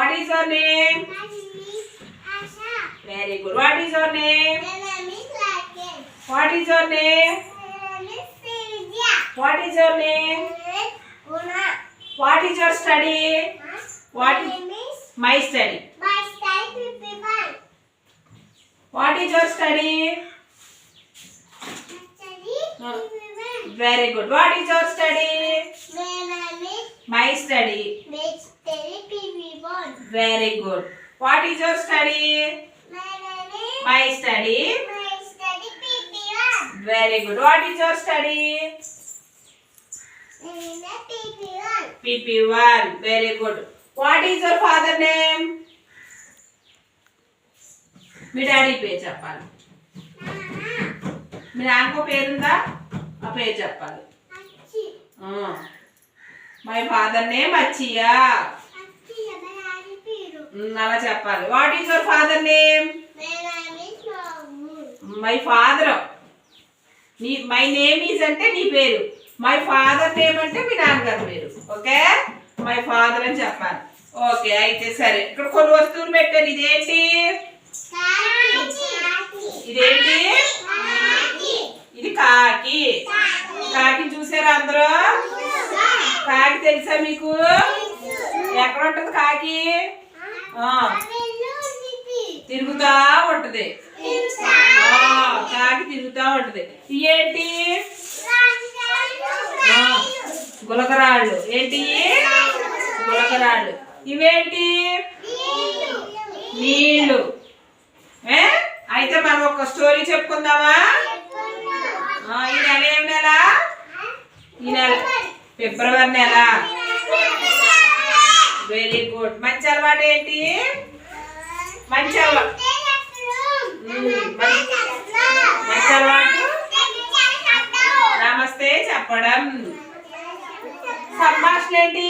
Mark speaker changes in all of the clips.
Speaker 1: What is your name?
Speaker 2: My name is Asha.
Speaker 1: Very good. What is your name?
Speaker 2: My name is Rakesh.
Speaker 1: What is your name?
Speaker 2: My name is Sylvia.
Speaker 1: What is your name?
Speaker 2: My name is Una.
Speaker 1: What is your study?
Speaker 2: Huh?
Speaker 1: What my
Speaker 2: name is
Speaker 1: my study.
Speaker 2: My study fifty-one.
Speaker 1: What is your study? My
Speaker 2: study fifty-one.
Speaker 1: Very good. What is your study?
Speaker 2: My name is
Speaker 1: my study.
Speaker 2: My
Speaker 1: Very good. What is your study? My study.
Speaker 2: My study PP1.
Speaker 1: Very good. What is your study?
Speaker 2: PP1.
Speaker 1: PP1. Very good. What is your father name? మీ daddy పేరు చెప్పాలి మీ నాన్నకో పేరుందా ఆ పేరు చెప్పాలి my father name అచ్చియా అలా చెప్పాలి. What is your father name my father నీ my name is అంటే నీ పేరు. మై ఫాదర్ నేమ్ అంటే మీ నాన్నగారు పేరు. ఓకే మై ఫాదర్ అని చెప్పాలి. ఓకే అయితే సరే. ఇక్కడ కొన్ని వస్తువులు పెట్టారు ఇదేంటి? ఇదేంటి? ఇది కాకి.
Speaker 2: కాకి
Speaker 1: చూసారా అందరూ? కాకి తెలుసా మీకు? ఎక్కడ ఉంటుంది కాకి? తిరుగుతా ఉంటది. కాకి తిరుగుతా ఉంటది. ఏంటి? గులకరాళ్ళు. ఏంటి?
Speaker 2: గులకరాళ్ళు.
Speaker 1: ఇవేంటి?
Speaker 2: నీళ్ళు.
Speaker 1: ఏ? అయితే మనం ఒక స్టోరీ చెప్పుకుందామా? ఈ నెల ఏం నెల? ఈ నెల ఫిబ్రవరి నెల. వెరీ గుడ్ మంచి అలవాటు ఏంటి?
Speaker 2: మంచి అలవాటు మంచి అలవాటు?
Speaker 1: నమస్తే చెప్పడం.
Speaker 2: సంభాషణ
Speaker 1: ఏంటి?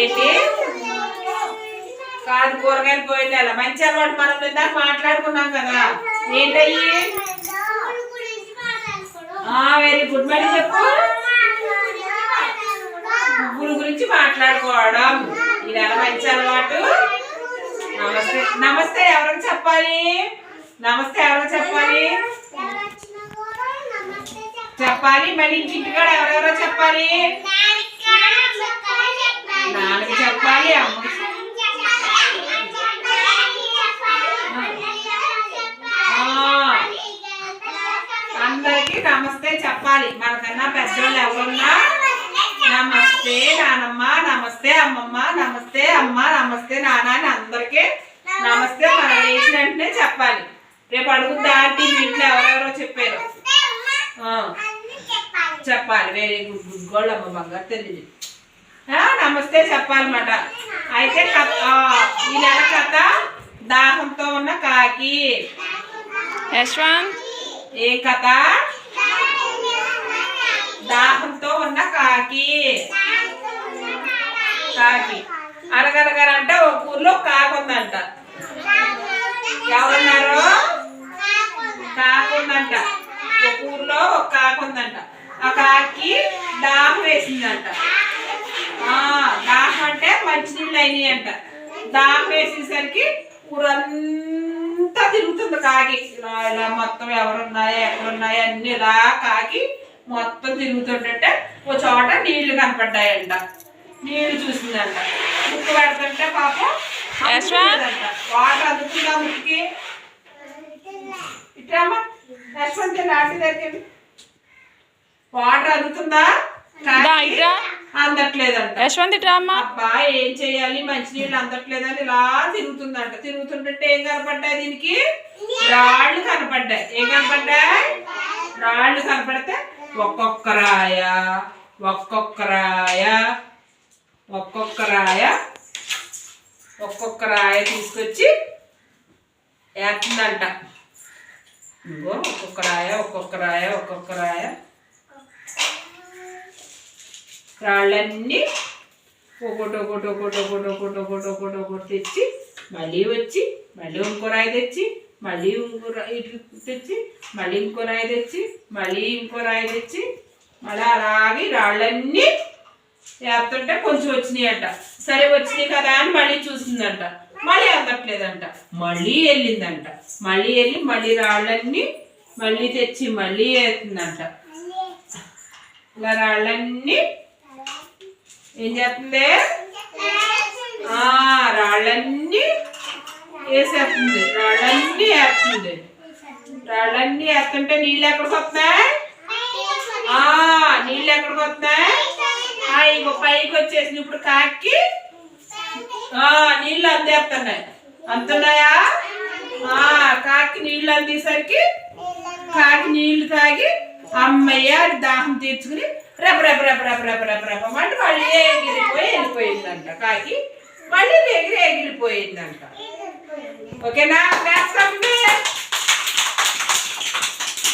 Speaker 2: ఏంటి?
Speaker 1: కాదు కూరగాయలు పోయింది అలా మంచి అలవాటు మనం ఇందాక మాట్లాడుకున్నాం కదా.
Speaker 2: ఏంటయ్యి?
Speaker 1: వెరీ గుడ్ మళ్ళీ చెప్పు. గురించి మాట్లాడుకోవడం.
Speaker 2: ఇది ఎలా మంచి అలవాటు. నమస్తే. నమస్తే
Speaker 1: ఎవరికి చెప్పాలి? నమస్తే ఎవరికి చెప్పాలి?
Speaker 2: చెప్పాలి. మళ్ళీ ఇంటికాడ ఎవరెవరో చెప్పాలి? నాన్నకి చెప్పాలి అమ్మ అందరికి
Speaker 1: నమస్తే చెప్పాలి. మనకన్నా పెద్దోళ్ళు ఎవరున్నా
Speaker 2: నమస్తే
Speaker 1: నానమ్మ నమస్తే అమ్మమ్మ నమస్తే అమ్మ నమస్తే నాన్న అని అందరికి
Speaker 2: నమస్తే మనం లేచిన
Speaker 1: వెంటనే చెప్పాలి. రేపు అడుగుద్దా ఆంటీ? మీ ఇంట్లో ఎవరెవరో చెప్పారు. చెప్పాలి. వెరీ గుడ్ గుడ్ గోల్డ్ అమ్మ బంగారు తెలియదు నమస్తే చెప్పాలన్నమాట.
Speaker 2: అయితే
Speaker 1: ఈ నెల కథ దాహంతో ఉన్న కాకి.
Speaker 2: యశ్వంత్.
Speaker 1: ఏ కథ? కాకి.
Speaker 2: కాకి.
Speaker 1: అనగనగనంటే ఒక ఊర్లో కాకుందంట ఉందంట.
Speaker 2: ఎవరున్నారు? కాకి ఒక
Speaker 1: ఊర్లో ఒక కాకుందంట ఆ కాకి దాహం వేసిందంట. దాహం అంటే మంచినీళ్ళు అయినాయి అంట
Speaker 2: దాహం
Speaker 1: వేసేసరికి ఊరంతా తిరుగుతుంది కాకి. ఇలా ఇలా మొత్తం ఎవరున్నాయో ఎక్కడున్నాయో అన్ని ఇలా కాకి మొత్తం తిరుగుతుంటే ఓ చోట నీళ్ళు కనపడ్డాయంట. నీళ్ళు చూసిందంట. ముక్కు పెడుతుంటే పాపం. వాటర్ అందుతుందా ముక్కి ఇట్రామా యశ్వంత్ లాంటి దగ్గరికి వాటర్ అందుతుందా? అందట్లేదంట.
Speaker 3: యశ్వంత్ ఇట్రా అమ్మా
Speaker 1: అబ్బా ఏం చేయాలి? మంచినీళ్ళు అందట్లేదని ఇలా తిరుగుతుందంట. తిరుగుతుంటే ఏం కనపడ్డాయి దీనికి?
Speaker 2: రాళ్ళు
Speaker 1: కనపడ్డాయి. ఏం కనపడ్డాయి?
Speaker 2: రాళ్ళు
Speaker 1: కనపడితే ఒక్కొక్క రాయ ఒక్కొక్క రాయ ఒక్కొక్క రాయ ఒక్కొక్క రాయ తీసుకొచ్చి వేస్తుందంట ఒక్కొక్క రాయ ఒక్కొక్క రాయ ఒక్కొక్క రాయ రాళ్ళన్నీ ఒకటి ఒకటి ఒకటి ఒకటి ఒకటి ఒకటి ఒకటి ఒకటి తెచ్చి మళ్ళీ వచ్చి మళ్ళీ ఇంకో రాయి తెచ్చి మళ్ళీ ఇంకో రాయి ఇటు తెచ్చి మళ్ళీ ఇంకో రాయి తెచ్చి మళ్ళీ ఇంకో రాయి తెచ్చి మళ్ళీ అలాగే రాళ్ళన్నీ వేస్తుంటే కొంచెం వచ్చినాయి అంట సరే వచ్చినాయి కదా అని మళ్ళీ చూసిందంట.
Speaker 2: మళ్ళీ
Speaker 1: అందట్లేదంట. మళ్ళీ వెళ్ళిందంట. మళ్ళీ వెళ్ళి మళ్ళీ రాళ్ళన్నీ మళ్ళీ తెచ్చి మళ్ళీ వేస్తుందంట ఇలా రాళ్ళన్నీ ఏం చేస్తుంది? రాళ్ళన్నీ
Speaker 2: వేసేస్తుంది రాళ్ళన్నీ
Speaker 1: వేస్తుంది
Speaker 2: రాళ్ళన్నీ
Speaker 1: వేస్తుంటే నీళ్ళు ఎక్కడికి వస్తున్నాయి
Speaker 2: ఆ నీళ్ళు ఎక్కడికి
Speaker 1: వస్తున్నాయి
Speaker 2: ఆ ఇగో
Speaker 1: పైకి వచ్చేసింది ఇప్పుడు కాకి ఆ నీళ్ళు అందేస్తున్నాయి అంతున్నాయా
Speaker 2: ఆ
Speaker 1: కాకి నీళ్ళు అందేసరికి
Speaker 2: కాకి
Speaker 1: నీళ్ళు తాగి అమ్మయ్య దాహం తీర్చుకుని రెప రెప రెప రెప రెప రెప రెప అంటే మళ్ళీ ఎగిరిపోయి వెళ్ళిపోయిందంట కాకి మళ్ళీ ఎగిరి ఎగిరిపోయిందంట. ఓకేనా?